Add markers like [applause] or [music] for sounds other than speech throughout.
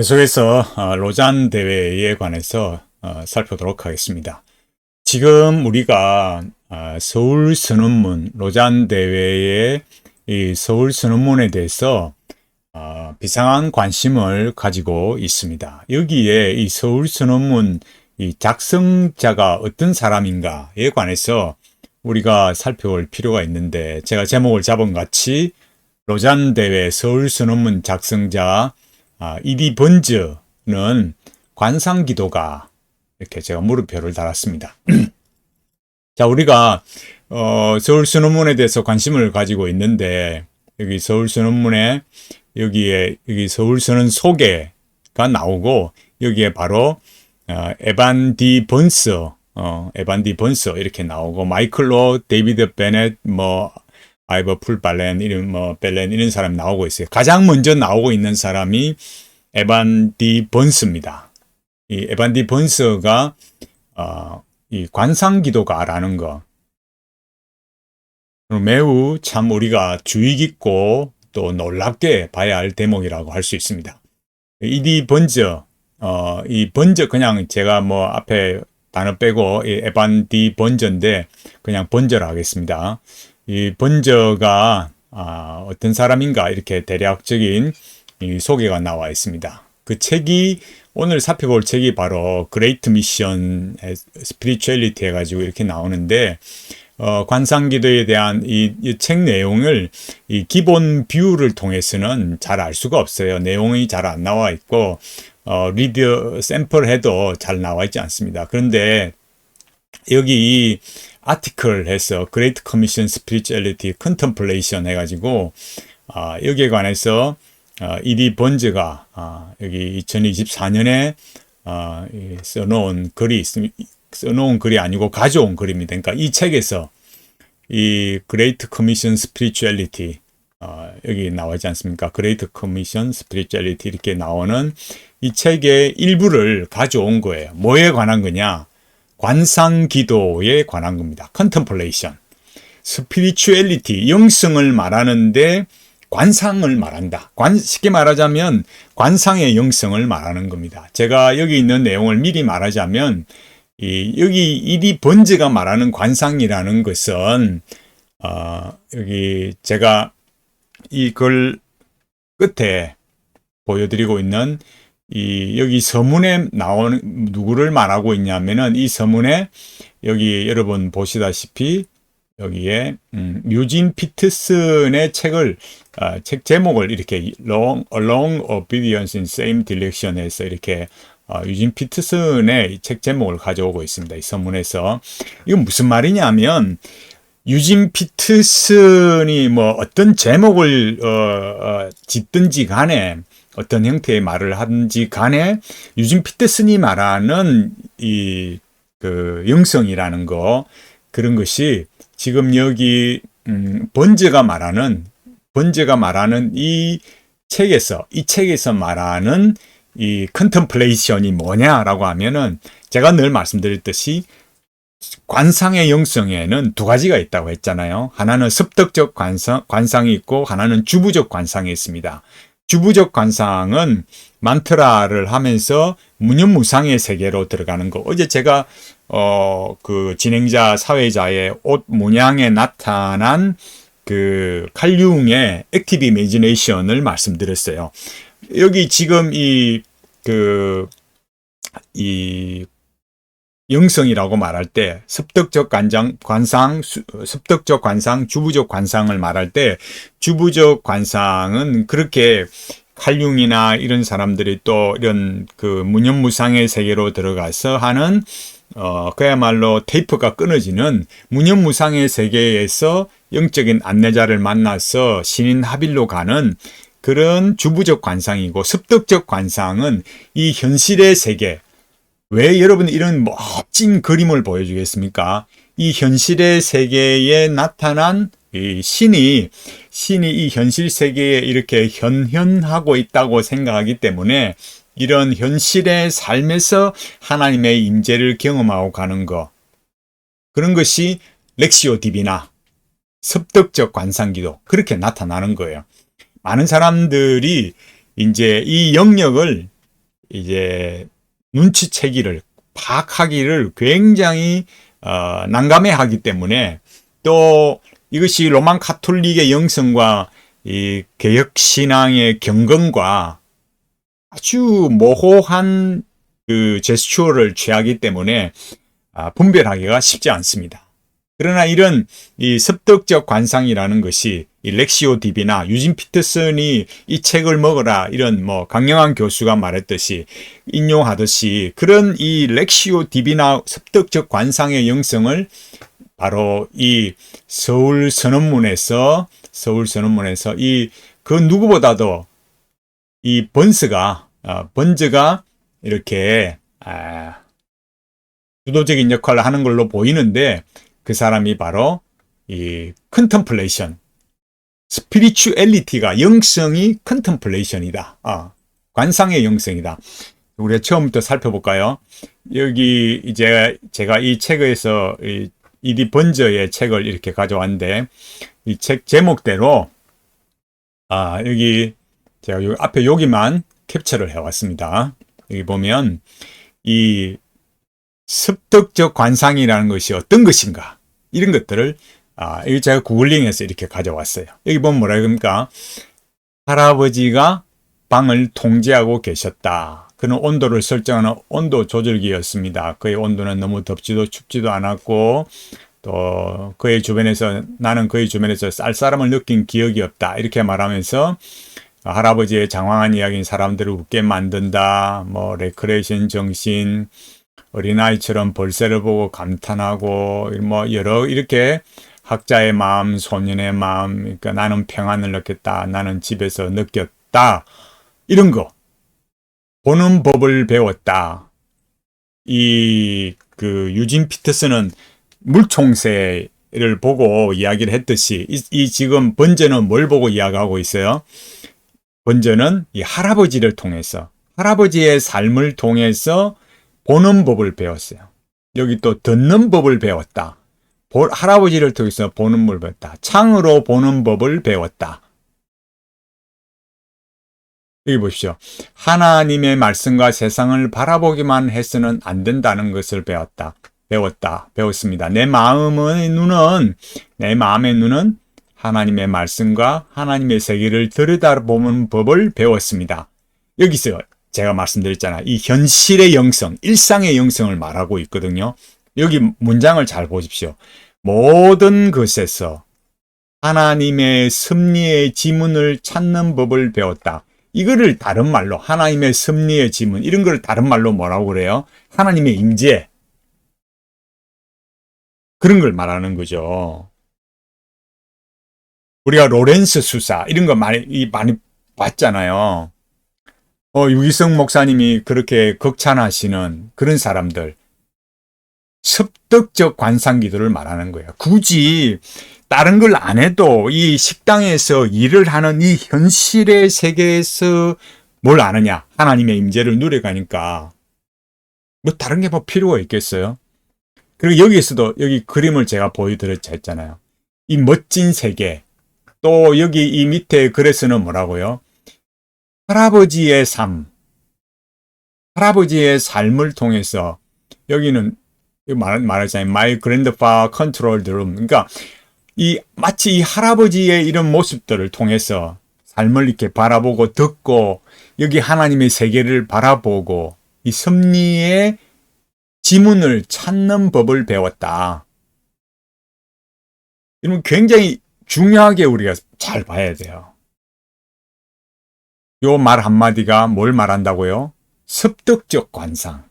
계속해서 어, 로잔 대회에 관해서 어, 살펴보도록 하겠습니다. 지금 우리가 어, 서울 선언문 로잔 대회의 이 서울 선언문에 대해서 어, 비상한 관심을 가지고 있습니다. 여기에 이 서울 선언문 이 작성자가 어떤 사람인가에 관해서 우리가 살펴볼 필요가 있는데 제가 제목을 잡은 같이 로잔 대회 서울 선언문 작성자 아, 이디 번즈는 관상 기도가 이렇게 제가 물음표를 달았습니다. [clears throat] 자, 우리가 어, 서울 선언문에 대해서 관심을 가지고 있는데 여기 서울 선언문에 여기에 여기 서울 선언 소개가 나오고 여기에 바로 어, 에반 디 번스 어, 에반 디 번스 이렇게 나오고 마이클로 데이비드 베넷 뭐 아이버 풀발렌 이런 뭐 벨렌 이런 사람 나오고 있어요. 가장 먼저 나오고 있는 사람이 에반 디 번스입니다. 이 에반 디 번스가 어, 이 관상 기도가라는 거 매우 참 우리가 주의 깊고 또 놀랍게 봐야 할 대목이라고 할 수 있습니다. 이디 번저 어, 이 번저 그냥 제가 뭐 앞에 단어 빼고 이 에반 디 번저인데 그냥 번저라 하겠습니다. 이 번저가 아, 어떤 사람인가 이렇게 대략적인 이 소개가 나와 있습니다. 그 책이 오늘 살펴볼 책이 바로 그레이트 미션 스피리추얼리티 해가지고 이렇게 나오는데 어, 관상기도에 대한 이 책 내용을 이 기본 뷰를 통해서는 잘 알 수가 없어요. 내용이 잘 안 나와 있고 어, 리드 샘플 해도 잘 나와 있지 않습니다. 그런데 여기 이 아티클 해서 그레이트 커미션 스피리추얼리티 컨템플레이션 해가지고 아, 여기에 관해서 어, 이디 번즈가 아, 여기 2024년에 어, 써놓은 글이 있습니다. 써놓은 글이 아니고 가져온 글입니다. 그러니까 이 책에서 이 Great Commission Spirituality 어, 여기 나와 있지 않습니까? Great Commission Spirituality 이렇게 나오는 이 책의 일부를 가져온 거예요. 뭐에 관한 거냐? 관상 기도에 관한 겁니다. Contemplation. Spirituality, 영성을 말하는데 관상을 말한다. 관, 쉽게 말하자면 관상의 영성을 말하는 겁니다. 제가 여기 있는 내용을 미리 말하자면 이, 여기 이디 번즈가 말하는 관상이라는 것은 어, 여기 제가 이 글 끝에 보여드리고 있는 이 여기 서문에 나오는 누구를 말하고 있냐면은 이 서문에 여기 여러분 보시다시피 여기에 음, 유진 피트슨의 책을 어, 책 제목을 이렇게 long, Along Obedience in Same Direction에서 이렇게 어, 유진 피트슨의 책 제목을 가져오고 있습니다. 이 서문에서 이건 무슨 말이냐면 유진 피트슨이 뭐 어떤 제목을 어, 어, 짓든지 간에 어떤 형태의 말을 하든지 간에 유진 피트슨이 말하는 이 그 영성이라는 거 그런 것이 지금 여기 음, 번제가 말하는 번제가 말하는 이 책에서 이 책에서 말하는 이 컨템플레이션이 뭐냐라고 하면은 제가 늘 말씀드렸듯이 관상의 영성에는 두 가지가 있다고 했잖아요. 하나는 습덕적 관상, 관상이 있고 하나는 주부적 관상이 있습니다. 주부적 관상은 만트라를 하면서 무념무상의 세계로 들어가는 거. 어제 제가 어, 그 진행자 사회자의 옷 문양에 나타난 그 칼융의 액티브 이미지네이션을 말씀드렸어요. 여기 지금 이, 그, 이, 영성이라고 말할 때 습덕적 관장, 관상, 습덕적 관상, 주부적 관상을 말할 때 주부적 관상은 그렇게 칼융이나 이런 사람들이 또 이런 그 무념무상의 세계로 들어가서 하는 어, 그야말로 테이프가 끊어지는 무념무상의 세계에서 영적인 안내자를 만나서 신인 합일로 가는 그런 주부적 관상이고 습덕적 관상은 이 현실의 세계. 왜 여러분 이런 멋진 그림을 보여주겠습니까? 이 현실의 세계에 나타난 이 신이 신이 이 현실 세계에 이렇게 현현하고 있다고 생각하기 때문에 이런 현실의 삶에서 하나님의 임재를 경험하고 가는 것. 그런 것이 렉시오 디비나 습덕적 관상기도 그렇게 나타나는 거예요. 많은 사람들이 이제 이 영역을 이제 눈치채기를 파악하기를 굉장히 어, 난감해 하기 때문에 또 이것이 로만 카톨릭의 영성과 이 개혁 신앙의 경건과 아주 모호한 그 제스처를 취하기 때문에 아, 분별하기가 쉽지 않습니다. 그러나 이런 이 습득적 관상이라는 것이 이 렉시오 디비나 유진 피터슨이 이 책을 먹어라 이런 뭐 강영한 교수가 말했듯이 인용하듯이 그런 이 렉시오 디비나 습득적 관상의 영성을 바로 이 서울 선언문에서 서울 선언문에서 이 그 누구보다도 이 번스가 어, 번즈가 이렇게 아, 주도적인 역할을 하는 걸로 보이는데 그 사람이 바로 이 컨템플레이션 스피리추얼리티가 영성이 컨템플레이션이다. 아, 관상의 영성이다. 우리가 처음부터 살펴볼까요? 여기 이제 제가 이 책에서 이 이디 번저의 책을 이렇게 가져왔는데 이 책 제목대로 아 여기 제가 여기 앞에 여기만 캡처를 해왔습니다. 여기 보면 이 습득적 관상이라는 것이 어떤 것인가 이런 것들을 아 이거 제가 구글링해서 이렇게 가져왔어요. 여기 보면 뭐라 그럽니까? 할아버지가 방을 통제하고 계셨다. 그는 온도를 설정하는 온도 조절기였습니다. 그의 온도는 너무 덥지도 춥지도 않았고 또 그의 주변에서 나는 그의 주변에서 쌀쌀함을 느낀 기억이 없다. 이렇게 말하면서 할아버지의 장황한 이야기인 사람들을 웃게 만든다. 뭐 레크레이션 정신, 어린아이처럼 벌새를 보고 감탄하고 뭐 여러 이렇게 학자의 마음, 소년의 마음, 그러니까 나는 평안을 느꼈다. 나는 집에서 느꼈다. 이런 거. 보는 법을 배웠다. 이, 그, 유진 피터스는 물총새를 보고 이야기를 했듯이, 이, 이 지금 번제는 뭘 보고 이야기하고 있어요? 번제는 이 할아버지를 통해서, 할아버지의 삶을 통해서 보는 법을 배웠어요. 여기 또 듣는 법을 배웠다. 보, 할아버지를 통해서 보는 법을 배웠다. 창으로 보는 법을 배웠다. 여기 보십시오. 하나님의 말씀과 세상을 바라보기만 해서는 안 된다는 것을 배웠다. 배웠다. 배웠습니다. 내 마음의 눈은, 내 마음의 눈은 하나님의 말씀과 하나님의 세계를 들여다보는 법을 배웠습니다. 여기서 제가 말씀드렸잖아요. 이 현실의 영성, 일상의 영성을 말하고 있거든요. 여기 문장을 잘 보십시오. 모든 것에서 하나님의 섭리의 지문을 찾는 법을 배웠다. 이거를 다른 말로 하나님의 섭리의 지문 이런 걸 다른 말로 뭐라고 그래요? 하나님의 임재 그런 걸 말하는 거죠. 우리가 로렌스 수사 이런 거 많이 많이 봤잖아요. 어, 유기성 목사님이 그렇게 극찬하시는 그런 사람들 습득적 관상 기도를 말하는 거예요. 굳이 다른 걸 안 해도 이 식당에서 일을 하는 이 현실의 세계에서 뭘 아느냐? 하나님의 임재를 누려가니까 뭐 다른 게 뭐 필요가 있겠어요? 그리고 여기에서도 여기 그림을 제가 보여드렸자 했잖아요. 이 멋진 세계 또 여기 이 밑에 글에서는 뭐라고요? 할아버지의 삶 할아버지의 삶을 통해서 여기는 말, 말하자면 my grandpa controlled room 그러니까 이 마치 이 할아버지의 이런 모습들을 통해서 삶을 이렇게 바라보고 듣고 여기 하나님의 세계를 바라보고 이 섭리의 지문을 찾는 법을 배웠다. 이러면 굉장히 중요하게 우리가 잘 봐야 돼요. 요 말 한마디가 뭘 말한다고요? 습득적 관상.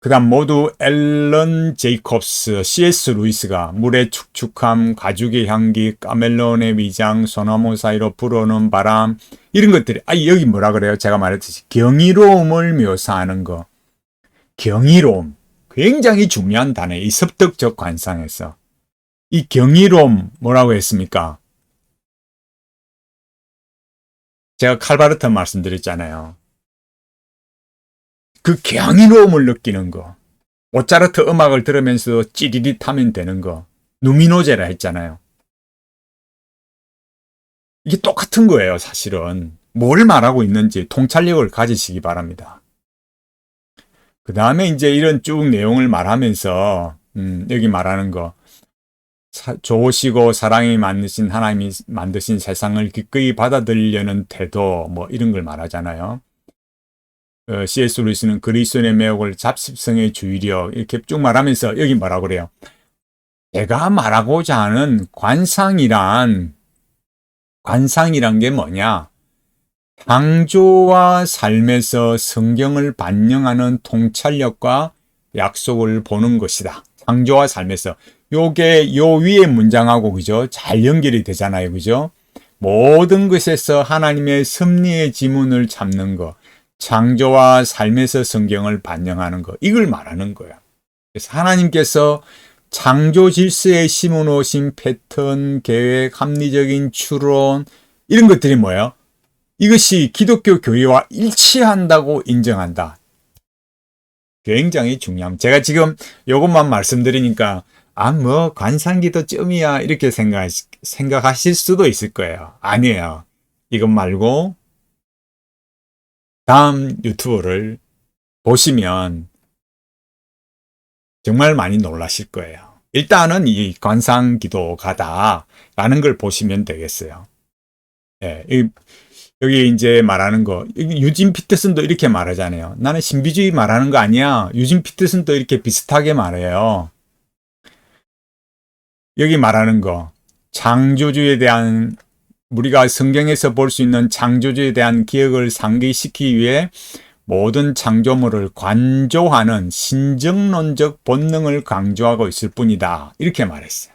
그 다음 모두 앨런 제이콥스, C.S. 루이스가 물의 축축함, 가죽의 향기, 까멜론의 위장, 소나무 사이로 불어오는 바람 이런 것들이 아 여기 뭐라 그래요? 제가 말했듯이 경이로움을 묘사하는 거. 경이로움. 굉장히 중요한 단어. 이 습득적 관상에서. 이 경이로움 뭐라고 했습니까? 제가 칼바르트 말씀드렸잖아요. 그 경이로움을 느끼는 거. 모차르트 음악을 들으면서 찌릿하면 되는 거. 누미노제라 했잖아요. 이게 똑같은 거예요, 사실은. 뭘 말하고 있는지 통찰력을 가지시기 바랍니다. 그 다음에 이제 이런 쭉 내용을 말하면서, 음, 여기 말하는 거. 사, 좋으시고 사랑이 만드신 하나님이 만드신 세상을 기꺼이 받아들이려는 태도, 뭐 이런 걸 말하잖아요. 어, C.S. 루이스는 그리스도의 매혹을 잡습성의 주의력 이렇게 쭉 말하면서 여기 뭐라고 그래요? 제가 말하고자 하는 관상이란 관상이란 게 뭐냐? 창조와 삶에서 성경을 반영하는 통찰력과 약속을 보는 것이다. 창조와 삶에서 요게 요 위에 문장하고 그죠? 잘 연결이 되잖아요. 그죠? 모든 것에서 하나님의 섭리의 지문을 잡는 것. 창조와 삶에서 성경을 반영하는 것. 이걸 말하는 거야. 그래서 하나님께서 창조 질서에 심어 놓으신 패턴, 계획, 합리적인 추론 이런 것들이 뭐예요? 이것이 기독교 교회와 일치한다고 인정한다. 굉장히 중요합니다. 제가 지금 이것만 말씀드리니까 아, 뭐, 관상기도 점이야. 이렇게 생각, 생각하실 수도 있을 거예요. 아니에요. 이것 말고, 다음 유튜브를 보시면 정말 많이 놀라실 거예요. 일단은 이 관상 기도가다라는 걸 보시면 되겠어요. 예, 여기 이제 말하는 거, 유진 피터슨도 이렇게 말하잖아요. 나는 신비주의 말하는 거 아니야. 유진 피터슨도 이렇게 비슷하게 말해요. 여기 말하는 거, 창조주에 대한 우리가 성경에서 볼 수 있는 창조주에 대한 기억을 상기시키기 위해 모든 창조물을 관조하는 신정론적 본능을 강조하고 있을 뿐이다. 이렇게 말했어요.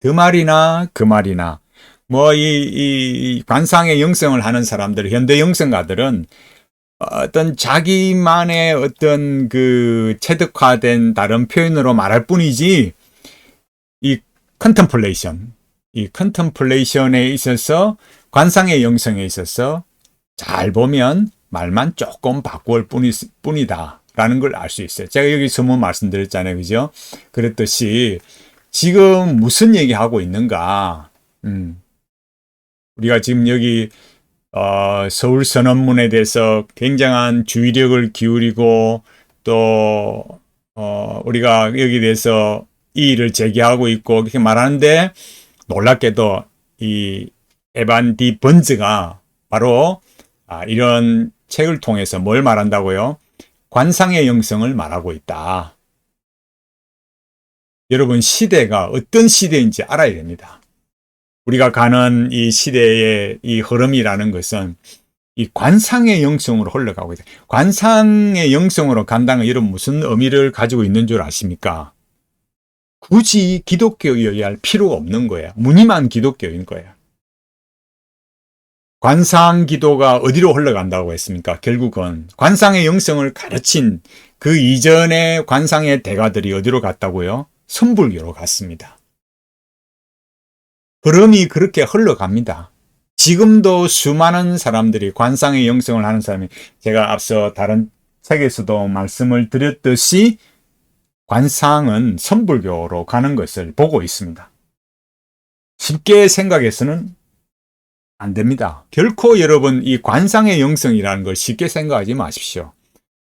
그 말이나 그 말이나 뭐이 이 관상의 영성을 하는 사람들, 현대 영성가들은 어떤 자기만의 어떤 그 체득화된 다른 표현으로 말할 뿐이지 이 컨템플레이션 이 컨템플레이션에 있어서 관상의 영성에 있어서 잘 보면 말만 조금 바꿀 뿐이, 뿐이다. 라는 걸 알 수 있어요. 제가 여기 서문 말씀드렸잖아요. 그죠? 그랬듯이 지금 무슨 얘기하고 있는가? 음. 우리가 지금 여기 어, 서울 선언문에 대해서 굉장한 주의력을 기울이고 또 어, 우리가 여기 대해서 이의를 제기하고 있고 그렇게 말하는데 놀랍게도 이 에반 디 번즈가 바로 아, 이런 책을 통해서 뭘 말한다고요? 관상의 영성을 말하고 있다. 여러분 시대가 어떤 시대인지 알아야 됩니다. 우리가 가는 이 시대의 이 흐름이라는 것은 이 관상의 영성으로 흘러가고 있다. 관상의 영성으로 간다는 여러분 무슨 의미를 가지고 있는 줄 아십니까? 굳이 기독교여야 할 필요가 없는 거야. 무늬만 기독교인 거야. 관상 기도가 어디로 흘러간다고 했습니까? 결국은 관상의 영성을 가르친 그 이전의 관상의 대가들이 어디로 갔다고요? 선불교로 갔습니다. 흐름이 그렇게 흘러갑니다. 지금도 수많은 사람들이 관상의 영성을 하는 사람이 제가 앞서 다른 책에서도 말씀을 드렸듯이 관상은 선불교로 가는 것을 보고 있습니다. 쉽게 생각해서는 안 됩니다. 결코 여러분 이 관상의 영성이라는 걸 쉽게 생각하지 마십시오.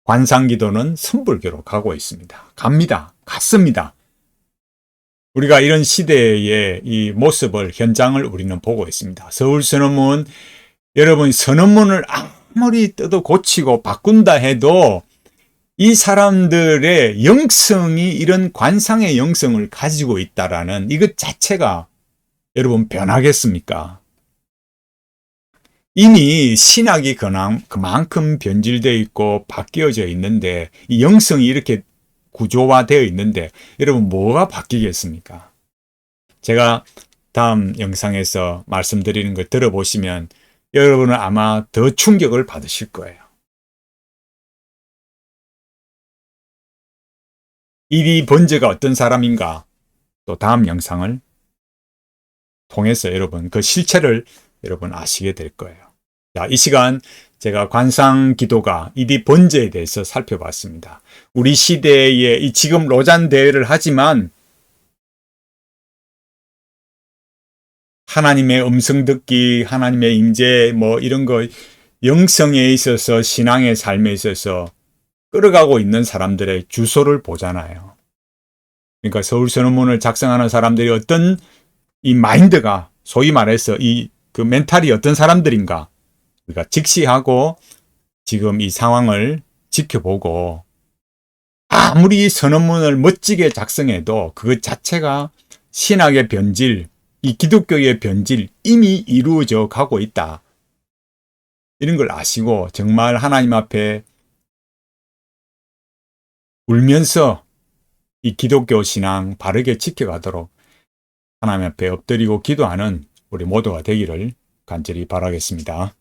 관상 기도는 선불교로 가고 있습니다. 갑니다. 갔습니다. 우리가 이런 시대의 이 모습을, 현장을 우리는 보고 있습니다. 서울 선언문, 여러분 선언문을 아무리 뜯어 고치고 바꾼다 해도 이 사람들의 영성이 이런 관상의 영성을 가지고 있다라는 이것 자체가 여러분 변하겠습니까? 이미 신학이 그만큼 변질되어 있고 바뀌어져 있는데 이 영성이 이렇게 구조화되어 있는데 여러분 뭐가 바뀌겠습니까? 제가 다음 영상에서 말씀드리는 걸 들어보시면 여러분은 아마 더 충격을 받으실 거예요. 이리 번제가 어떤 사람인가 또 다음 영상을 통해서 여러분 그 실체를 여러분 아시게 될 거예요. 자, 이 시간 제가 관상 기도가 이디 번제에 대해서 살펴봤습니다. 우리 시대에 이 지금 로잔 대회를 하지만 하나님의 음성 듣기, 하나님의 임재 뭐 이런 거 영성에 있어서 신앙의 삶에 있어서 끌어가고 있는 사람들의 주소를 보잖아요. 그러니까 서울 선언문을 작성하는 사람들이 어떤 이 마인드가 소위 말해서 이 그 멘탈이 어떤 사람들인가 우리가 직시하고 지금 이 상황을 지켜보고 아무리 선언문을 멋지게 작성해도 그 자체가 신학의 변질, 이 기독교의 변질 이미 이루어져 가고 있다. 이런 걸 아시고 정말 하나님 앞에 울면서 이 기독교 신앙 바르게 지켜가도록 하나님 앞에 엎드리고 기도하는 우리 모두가 되기를 간절히 바라겠습니다.